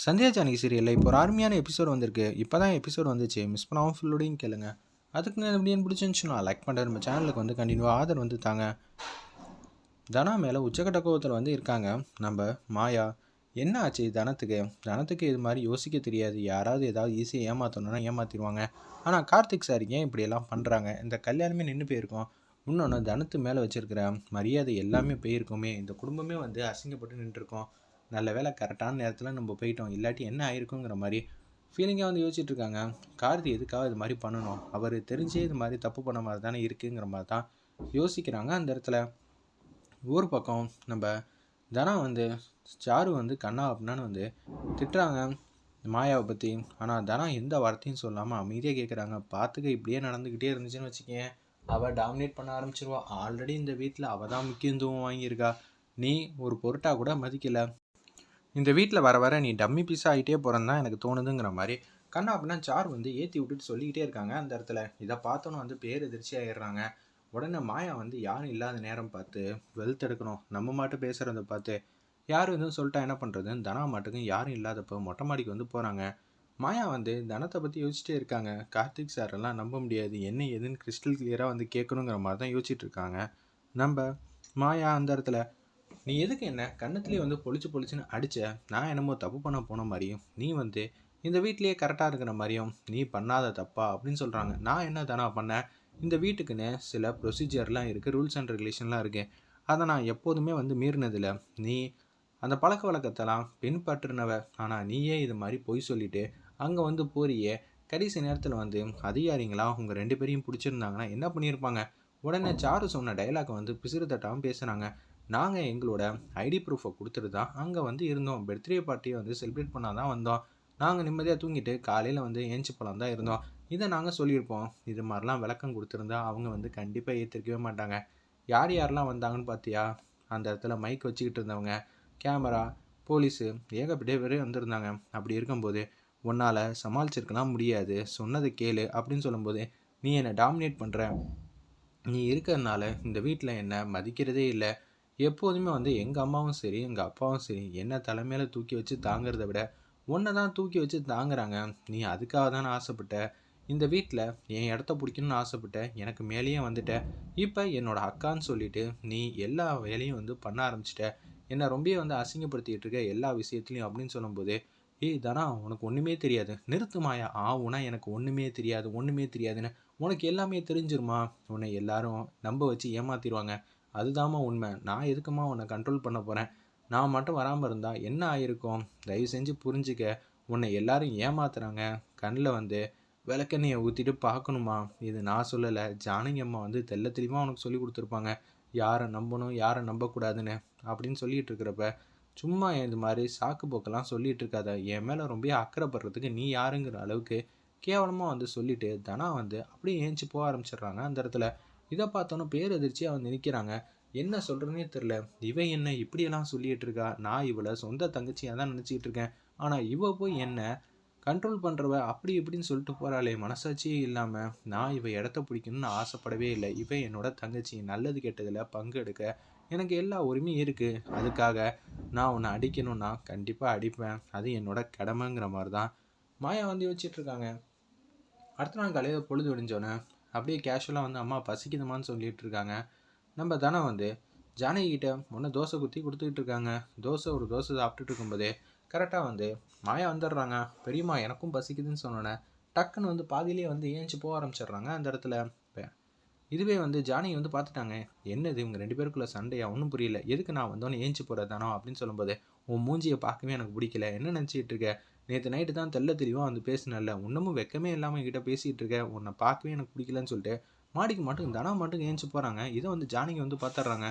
சந்தியா ஜானகி சீரியலில் இப்போ ஒரு ஆர்மியான எபிசோட் வந்திருக்கு. இப்போ தான் எபிசோட் வந்துச்சு மிஸ் பண்ணாமல் ஃபுல்லோடையும் கேளுங்க. அதுக்கு எப்படின்னு பிடிச்சிருந்துச்சுன்னா லைக் பண்ணுற நம்ம சேனலுக்கு வந்து கண்டினியூவாக ஆதரவு வந்து தாங்க. தனா மேலே உச்சக்கட்ட கோபத்தில் வந்து இருக்காங்க. நம்ம மாயா என்ன ஆச்சு தனத்துக்கு? தனத்துக்கு இது மாதிரி யோசிக்க தெரியாது. யாராவது ஏதாவது ஈஸியாக ஏமாற்றணும்னா ஏமாற்றிடுவாங்க ஆனால் கார்த்திக் சார் ஏன் இப்படியெல்லாம் பண்ணுறாங்க இந்த கல்யாணமே நின்று போயிருக்கோம். இன்னொன்று தனத்து மேலே வச்சுருக்கிற மரியாதை எல்லாமே போயிருக்கோமே. இந்த குடும்பமே வந்து அசிங்கப்பட்டு நின்றுருக்கோம். நல்ல வேலை கரெக்டான நேரத்தில் நம்ம போயிட்டோம். இல்லாட்டி என்ன ஆயிருக்குங்கிற மாதிரி ஃபீலிங்காக வந்து யோசிச்சுட்டு இருக்காங்க கார்த்தி எதுக்காக இது மாதிரி பண்ணணும்? அவர் தெரிஞ்சே இது மாதிரி தப்பு பண்ண மாதிரி தானே இருக்குங்கிற மாதிரி தான் யோசிக்கிறாங்க அந்த இடத்துல. ஊர் பக்கம் நம்ம தனா வந்து சாரு வந்து கண்ணா அப்படின்னான்னு வந்து திட்டுறாங்க. மாயாவை பற்றி ஆனால் தனா எந்த வார்த்தையும் சொல்லாமல் அமைதியாக கேட்குறாங்க பார்த்துக்க இப்படியே நடந்துக்கிட்டே இருந்துச்சுன்னு வச்சுக்கேன் அவள் டாமினேட் பண்ண ஆரம்பிச்சிருவா. ஆல்ரெடி இந்த வீட்டில் அவள் தான் முக்கியத்துவம் வாங்கியிருக்கா. நீ ஒரு பொருட்டாக கூட மதிக்கலை. இந்த வீட்டில் வர வர நீ டம்மி பீஸ் ஆகிட்டே போகிறன்னு தான் எனக்கு தோணுதுங்கிற மாதிரி கண்ணா அப்படின்னா சார் வந்து ஏற்றி விட்டுட்டு சொல்லிக்கிட்டே இருக்காங்க அந்த இடத்துல. இதை பார்த்தோன்னு வந்து பேர் எதிர்ச்சி ஆயிடுறாங்க. உடனே மாயா வந்து யாரும் இல்லாத நேரம் பார்த்து வெல்த் எடுக்கணும் நம்ம மாட்டும் பேசுகிறத பார்த்து. யார் வந்து சொல்லிட்டா என்ன பண்ணுறது தனா மாட்டுக்கும் யாரும் இல்லாதப்போ மொட்டை மாடிக்கு வந்து போகிறாங்க மாயா வந்து தனத்தை பற்றி யோசிச்சிட்டே இருக்காங்க. கார்த்திக் சார் எல்லாம் நம்ப முடியாது. என்ன ஏதுன்னு கிறிஸ்டல் கிளியராக வந்து கேட்கணுங்கிற மாதிரி தான் யோசிச்சுட்டு இருக்காங்க. நம்ம மாயா அந்த இடத்துல நீ எதுக்கு என்ன? கன்னத்துலேயே வந்து பொழிச்சு பொழிச்சுன்னு அடிச்ச நான் என்னமோ தப்பு பண்ண போன மாதிரியும் நீ வந்து இந்த வீட்லேயே கரெக்டாக இருக்கிற மாதிரியும் நீ பண்ணாத தப்பா அப்படின்னு சொல்கிறாங்க நான் என்ன தானா பண்ணேன் இந்த வீட்டுக்குன்னு சில ப்ரொசீஜர்லாம் இருக்குது ரூல்ஸ் அண்ட் ரெகுலேஷன்லாம் இருக்குது அதை நான் எப்போதுமே வந்து மீறினதில்ல. நீ அந்த பழக்க வழக்கத்தெல்லாம் பின்பற்றினவ. ஆனால் நீயே இது மாதிரி பொய் சொல்லிட்டு அங்கே வந்து போறியே. கடைசி நேரத்தில் வந்து அதிகாரிங்களா உங்கள் ரெண்டு பேரையும் பிடிச்சிருந்தாங்கன்னா என்ன பண்ணியிருப்பாங்க? உடனே சாரு சொன்ன டைலாக் வந்து பிசிறு தட்டாமல் பேசுகிறாங்க நாங்கள் எங்களோட ஐடி ப்ரூஃபை கொடுத்துட்டு தான் அங்கே வந்து இருந்தோம். பர்த்டே பார்ட்டியை வந்து செலிப்ரேட் பண்ணால் தான் வந்தோம். நாங்கள் நிம்மதியாக தூங்கிட்டு காலையில் வந்து ஏஞ்சி பழம் தான் இருந்தோம். இதை நாங்கள் சொல்லியிருப்போம். இது மாதிரிலாம் விளக்கம் கொடுத்துருந்தா அவங்க வந்து கண்டிப்பாக ஏற்றிருக்கவே மாட்டாங்க. யார் யாரெல்லாம் வந்தாங்கன்னு பார்த்தியா அந்த இடத்துல மைக் வச்சுக்கிட்டு இருந்தவங்க கேமரா போலீஸு ஏகப்பட்ட பேர் வந்திருந்தாங்க. அப்படி இருக்கும்போது உன்னால் சமாளிச்சிருக்கலாம் முடியாது. சொன்னதை கேளு அப்படின்னு சொல்லும்போது நீ என்னை டாமினேட் பண்ணுற நீ இருக்கிறதுனால இந்த வீட்டில் என்னை மதிக்கிறதே இல்லை. எப்போதுமே வந்து எங்கள் அம்மாவும் சரி எங்கள் அப்பாவும் சரி என்ன தலைமையில் தூக்கி வச்சு தாங்கிறத விட உன்னை தான் தூக்கி வச்சு தாங்குறாங்க. நீ அதுக்காக தானே ஆசைப்பட்ட? இந்த வீட்டில் என் இடத்த பிடிக்கணும்னு ஆசைப்பட்ட எனக்கு மேலேயே வந்துட்ட. இப்போ என்னோடய அக்கான்னு சொல்லிட்டு நீ எல்லா வேலையும் வந்து பண்ண ஆரம்பிச்சிட்ட. என்னை ரொம்ப வந்து அசிங்கப்படுத்திட்டு இருக்க எல்லா விஷயத்துலையும் அப்படின்னு சொல்லும்போது ஏய் தானா உனக்கு ஒன்றுமே தெரியாது. நிறுத்துமாயா ஆவுனா எனக்கு ஒன்றுமே தெரியாது ஒன்றுமே தெரியாதுன்னு உனக்கு எல்லாமே தெரிஞ்சிருமா? உன்னை எல்லாரும் நம்ப வச்சு ஏமாத்திடுவாங்க அதுதாம்மா உண்மை. நான் எதுக்குமா உன்னை கண்ட்ரோல் பண்ண போகிறேன் நான் மட்டும் வராமல் இருந்தால் என்ன ஆயிருக்கும்? தயவு செஞ்சு புரிஞ்சுக்க. உன்னை எல்லாரும் ஏமாத்துறாங்க. கண்ணில் வந்து விளக்கெண்ணையை ஊற்றிட்டு பார்க்கணுமா? இது நான் சொல்லலை. ஜானகி அம்மா வந்து தெல்ல தெளிவாக உனக்கு சொல்லி கொடுத்துருப்பாங்க. யாரை நம்பணும் யாரை நம்பக்கூடாதுன்னு அப்படின்னு சொல்லிட்டு இருக்கிறப்ப சும்மா இது மாதிரி சாக்கு போக்கெல்லாம் சொல்லிகிட்டு இருக்காத. என் மேலே ரொம்ப அக்கறைப்படுறதுக்கு நீ யாருங்கிற அளவுக்கு கேவலமாக வந்து சொல்லிட்டு தனா வந்து அப்படியே ஏஞ்சி போக ஆரம்பிச்சிடுறாங்க. அந்த இடத்துல இதை பார்த்தோன்னே பேரதிர்ச்சியாக வந்து நிற்கிறாங்க என்ன சொல்கிறேனே தெரில இவன் என்ன இப்படியெல்லாம் சொல்லிகிட்டு இருக்கா? நான் இவளை சொந்த தங்கச்சியாக தான் நினச்சிக்கிட்டு இருக்கேன். ஆனால் இவ போய் என்ன கண்ட்ரோல் பண்ணுறவ அப்படி இப்படின்னு சொல்லிட்டு போகிறாளே மனசாட்சியே இல்லாமல் நான் இவ இடத்த பிடிக்கணும்னு ஆசைப்படவே இல்லை. இவன் என்னோட தங்கச்சி நல்லது கெட்டதில் பங்கெடுக்க எனக்கு எல்லா உரிமையும் இருக்குது அதுக்காக நான் உன்னை அடிக்கணும்னா கண்டிப்பாக அடிப்பேன். அது என்னோட கடமைங்கிற மாதிரி தான் மாயா வந்து யோசிச்சுட்ருக்காங்க அடுத்த நாள் காலையில் பொழுது விடிஞ்சோன்னே அப்படியே கேஷுவலாக வந்து அம்மா பசிக்குதுமான்னு சொல்லிட்டு இருக்காங்க. நம்ம தானே வந்து ஜானகிட்ட ஒன்று தோசை குத்தி கொடுத்துக்கிட்டு இருக்காங்க. தோசை ஒரு தோசை சாப்பிட்டுட்டு இருக்கும்போதே கரெக்டாக வந்து மாயா வந்துடுறாங்க. பெரியம்மா எனக்கும் பசிக்குதுன்னு சொன்னோன்னே டக்குன்னு வந்து பாதியிலே வந்து ஏஞ்சி போக ஆரம்பிச்சிடுறாங்க அந்த இடத்துல. இதுவே வந்து ஜானகி வந்து பார்த்துட்டாங்க. என்னது இவங்க ரெண்டு பேருக்குள்ள சண்டையா? ஒன்றும் புரியல. எதுக்கு நான் வந்தோன்னே ஏஞ்சி போகிறதானோ அப்படின்னு சொல்லும்போது உன் மூஞ்சியை பார்க்கவே எனக்கு பிடிக்கல. என்ன நினச்சிக்கிட்டு இருக்க? நேற்று நைட்டு தான் தெல்ல தெளிவாக வந்து பேசினல இன்னமும் வெக்கமே இல்லாமல் என்கிட்ட பேசிகிட்டு இருக்க. உன்னை பார்க்கவே எனக்கு பிடிக்கலன்னு சொல்லிட்டு மாடிக்கு மட்டும் தனா மட்டும் ஏஞ்சி போகிறாங்க இதை வந்து ஜானகி வந்து பார்த்துட்றாங்க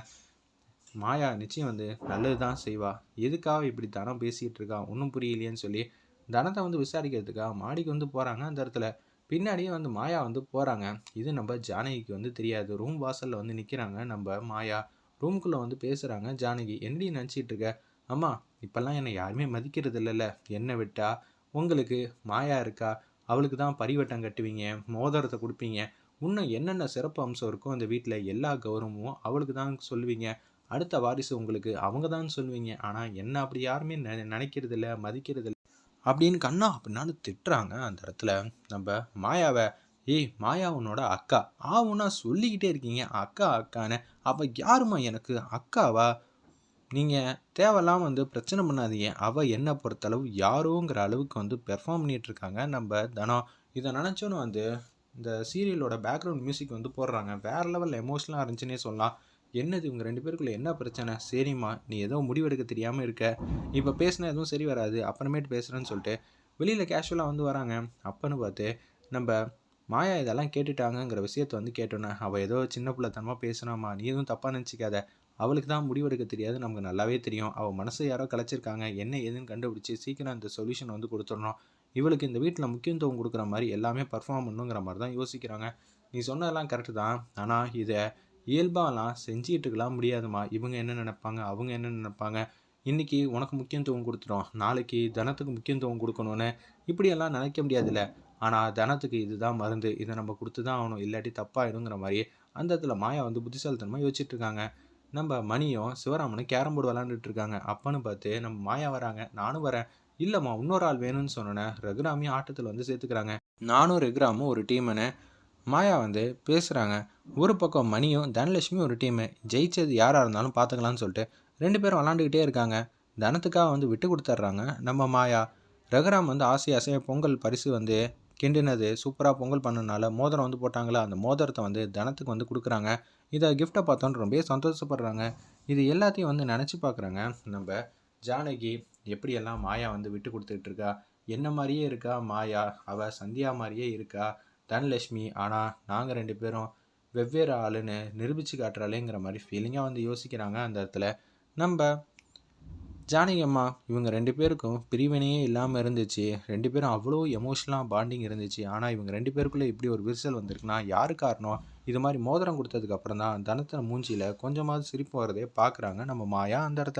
மாயா நிச்சயம் வந்து நல்லது தான் செய்வா. எதுக்காக இப்படி தனம் பேசிகிட்டு இருக்கா? ஒன்றும் புரியலையேன்னு சொல்லி தனத்தை வந்து விசாரிக்கிறதுக்காக மாடிக்கு வந்து போகிறாங்க அந்த இடத்துல. பின்னாடியே வந்து மாயா வந்து போகிறாங்க இது நம்ம ஜானகிக்கு வந்து தெரியாது. ரூம் வாசலில் வந்து நிற்கிறாங்க நம்ம மாயா. ரூம்குள்ளே வந்து பேசுகிறாங்க ஜானகி. என்னடி நினச்சிட்டு இருக்க? அம்மா இப்போல்லாம் என்னை யாருமே மதிக்கிறது இல்லைல்ல என்னை விட்டா உங்களுக்கு மாயா இருக்கா? அவளுக்கு தான் பரிவட்டம் கட்டுவீங்க மோதிரத்தை கொடுப்பீங்க. இன்னும் என்னென்ன சிறப்பு அம்சம் இருக்கோ அந்த வீட்டில் எல்லா கௌரவமும் அவளுக்கு தான் சொல்லுவீங்க. அடுத்த வாரிசு உங்களுக்கு அவங்க தான் சொல்லுவீங்க. ஆனால் என்ன அப்படி யாருமே நெ நினைக்கிறது இல்லை மதிக்கிறது இல்லை அப்படின்னு கண்ணா அப்படின்னாலும் திட்டுறாங்க அந்த இடத்துல. நம்ம மாயாவை ஏய் மாயா உன்னோட அக்கா. ஆவுன்னா சொல்லிக்கிட்டே இருக்கீங்க. அக்கா அக்கான்னு. அப்போ யாருமா எனக்கு? அக்காவா? நீங்கள் தேவையில்லாமல் வந்து பிரச்சனை பண்ணாதீங்க. அவள் என்ன பொறுத்தளவு யாரோங்கிற அளவுக்கு வந்து பெர்ஃபார்ம் பண்ணிகிட்ருக்காங்க நம்ம தனம் இதை நினச்சோன்னு வந்து இந்த சீரியலோட பேக்ரவுண்ட் மியூசிக் வந்து போடுறாங்க. வேறு லெவலில் எமோஷனலாக இருந்துச்சுன்னே சொல்லலாம். என்னது இவங்க ரெண்டு பேருக்குள்ளே என்ன பிரச்சனை? சரிம்மா நீ ஏதோ முடிவெடுக்க தெரியாமல் இருக்க. இப்போ பேசினா எதுவும் சரி வராது. அப்புறமேட்டு பேசுகிறேன்னு சொல்லிட்டு வெளியில் கேஷுவலாக வந்து வராங்க. அப்பன்னு பார்த்து நம்ம மாயா இதெல்லாம் கேட்டுட்டாங்கங்கிற விஷயத்த வந்து கேட்டோன்னே அவள் ஏதோ சின்ன பிள்ளைத்தனமாக பேசுனாம்மா. நீ எதுவும் தப்பாக நினச்சிக்காத. அவளுக்கு தான் முடிவெடுக்க தெரியாது. நமக்கு நல்லாவே தெரியும். அவள் மனசை யாரோ கலைச்சிருக்காங்க. என்ன ஏதுன்னு கண்டுபிடிச்சி சீக்கிரம் அந்த சொல்யூஷன் வந்து கொடுத்துடணும். இவளுக்கு இந்த வீட்டில் முக்கியத்துவம் கொடுக்குற மாதிரி எல்லாமே பர்ஃபார்ம் பண்ணுங்கிற மாதிரி தான் யோசிக்கிறாங்க. நீ சொன்னதெல்லாம் கரெக்டு தான். ஆனால் இதை இயல்பாலாம் செஞ்சிட்டு இருக்கலாம் முடியாதுமா இவங்க என்ன நினைப்பாங்க? அவங்க என்ன நினைப்பாங்க? இன்றைக்கி உனக்கு முக்கியத்துவம் கொடுத்துரும் நாளைக்கு தனத்துக்கு முக்கியத்துவம் கொடுக்கணும்னு இப்படியெல்லாம் நினைக்க முடியாதுல்ல. ஆனால் தனத்துக்கு இதுதான் மருந்து. இதை நம்ம கொடுத்து தான் ஆகணும். இல்லாட்டி தப்பாகிடுங்கிற மாதிரி அந்த இடத்துல மாயா வந்து புத்திசாலித்தனமாக யோசிச்சுட்டு இருக்காங்க. நம்ம மணியும் சிவராமனும் கேரம் போர்டு விளாண்டுட்டு இருக்காங்க அப்பன்னு பார்த்து நம்ம மாயா வராங்க. நானும் வரேன். இல்லைம்மா இன்னொரு ஆள் வேணும்னு சொன்னேன் ரகுராமையும் ஆட்டத்தில் வந்து சேர்த்துக்கிறாங்க. நானும் ரகுராமும் ஒரு டீமுன்னு மாயா வந்து பேசுகிறாங்க ஒரு பக்கம் மணியும் தனலட்சுமியும் ஒரு டீமு. ஜெயிச்சது யாராக இருந்தாலும் பார்த்துக்கலான்னு சொல்லிட்டு ரெண்டு பேரும் விளாண்டுக்கிட்டே இருக்காங்க. தனத்துக்காக வந்து விட்டு கொடுத்துட்றாங்க நம்ம மாயா. ரகுராம் வந்து ஆசை ஆசையாக பொங்கல் பரிசு வந்து கிண்டினது. சூப்பராக பொங்கல் பண்ணனால மோதிரம் வந்து போட்டாங்களா? அந்த மோதிரத்தை வந்து தனத்துக்கு வந்து கொடுக்குறாங்க. இதை கிஃப்ட்டை பார்த்தோன்னு ரொம்ப சந்தோஷப்படுறாங்க. இது எல்லாத்தையும் வந்து நினச்சி பார்க்குறாங்க. நம்ம ஜானகி எப்படியெல்லாம் மாயா வந்து விட்டு கொடுத்துட்டு இருக்கா? என்ன மாதிரியே இருக்கா மாயா? அவள் சந்தியா மாதிரியே இருக்கா? தனலட்சுமி ஆனால் நாங்கள் ரெண்டு பேரும் வெவ்வேறு ஆளுன்னு நிரூபித்து காட்டுறாளேங்கிற மாதிரி ஃபீலிங்காக வந்து யோசிக்கிறாங்க அந்த இடத்துல. நம்ம ஜானகி அம்மா இவங்க ரெண்டு பேருக்கும் பிரிவினையே இல்லாமல் இருந்துச்சு. ரெண்டு பேரும் அவ்வளோ எமோஷனலாக பாண்டிங் இருந்துச்சு. ஆனால் இவங்க ரெண்டு பேருக்குள்ளே இப்படி ஒரு விரிசல் வந்திருக்குன்னா யாரு காரணம்? இது மாதிரி மோதிரம் கொடுத்ததுக்கு அப்புறம் தான் தனத்தின மூஞ்சியில் கொஞ்சமாவது சிரிப்பு வரதே பார்க்குறாங்க நம்ம மாயா அந்த இடத்துல.